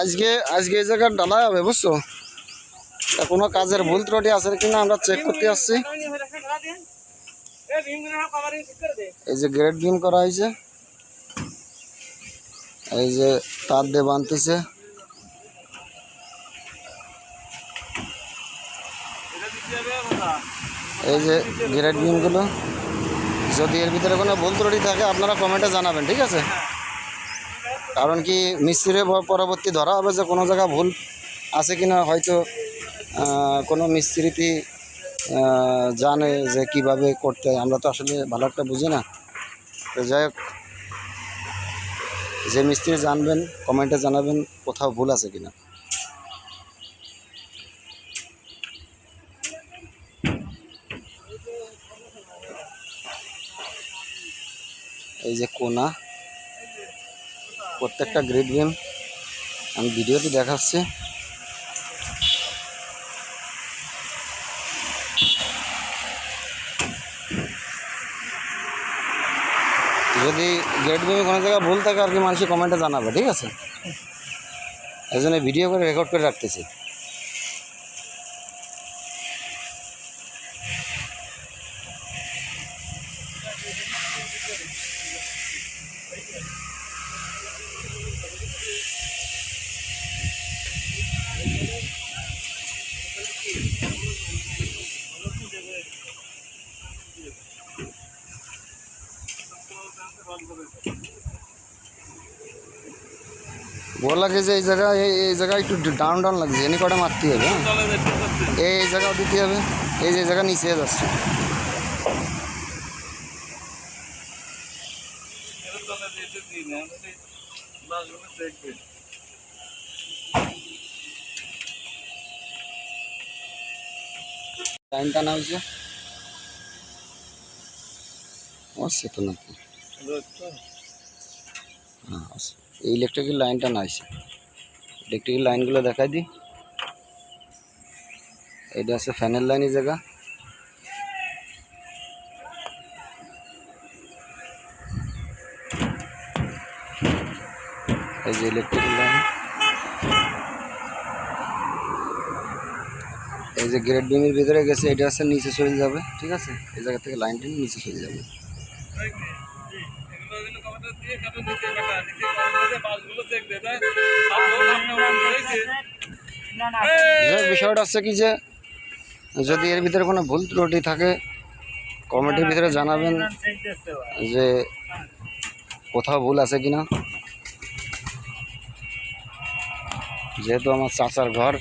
আজকে আজকে এই জায়গায় ডালা হবে, বুঝছ? তা কোনো কাজের ভুল ত্রুটি আছে কিনা আমরা চেক করতে আসছি। এই যে গ্রেড বিম করা হয়েছে। এই যে তার দিয়ে বানতেছে এই যে গ্রেড বিমগুলো যদি এর ভিতরে কোনো ভুল ত্রুটি থাকে, আপনারা কমেন্টে জানাবেন, ঠিক আছে? কারণ কি মিস্ত্রি পরবর্তী ধরা হবে যে কোনো জায়গায় ভুল আছে কিনা হয়তো কোনো মিস্ত্রিটি আহ, জানে যে কীভাবে করতে আমরা তো আসলে ভালো একটা বুঝি না। তো যাই হোক যে মিস্ত্রি জানবেন কমেন্টে জানাবেন কোথাও ভুল আছে কিনা। এই যে কোনা প্রত্যেকটা গ্রেড গেম আমি ভিডিওতে দেখাচ্ছি। যদি গ্রেড গেমে কোনো জায়গায় ভুল থাকে, আর কি মানুষের কমেন্টে জানাবে, ঠিক আছে? এই ভিডিও করে রেকর্ড করে রাখতেছি। বলা যে এই জায়গা এই জায়গায় একটু ডাউন ডাউন লাগছে এনে কটা মারতে হবে হ্যাঁ? এই এই জায়গাও দিতে হবে এই যে জায়গা নিচে যাচ্ছে। লাইন টানা হয়েছে আসছে তো নাকি। হ্যাঁ এই ইলেকট্রিকের লাইনটা না আছে ইলেকট্রিকের লাইনগুলো দেখাই দিই এটা আছে ফ্যানের লাইন এই জায়গা। এই যে ইলেকট্রিকের লাইন এই যে গ্রেড বিমের ভিতরে গেছে, এটা আছে নিচে চলে যাবে, ঠিক আছে? এই জায়গা থেকে লাইনটা নিচে চলে যাবে। বিষয়টা হচ্ছে কি যে, যদি এর ভিতরে কোনো ভুল ত্রুটি থাকে, কমিটির ভিতরে জানাবেন যে কোথাও ভুল আছে কিনা। যেহেতু আমার চাচার ঘর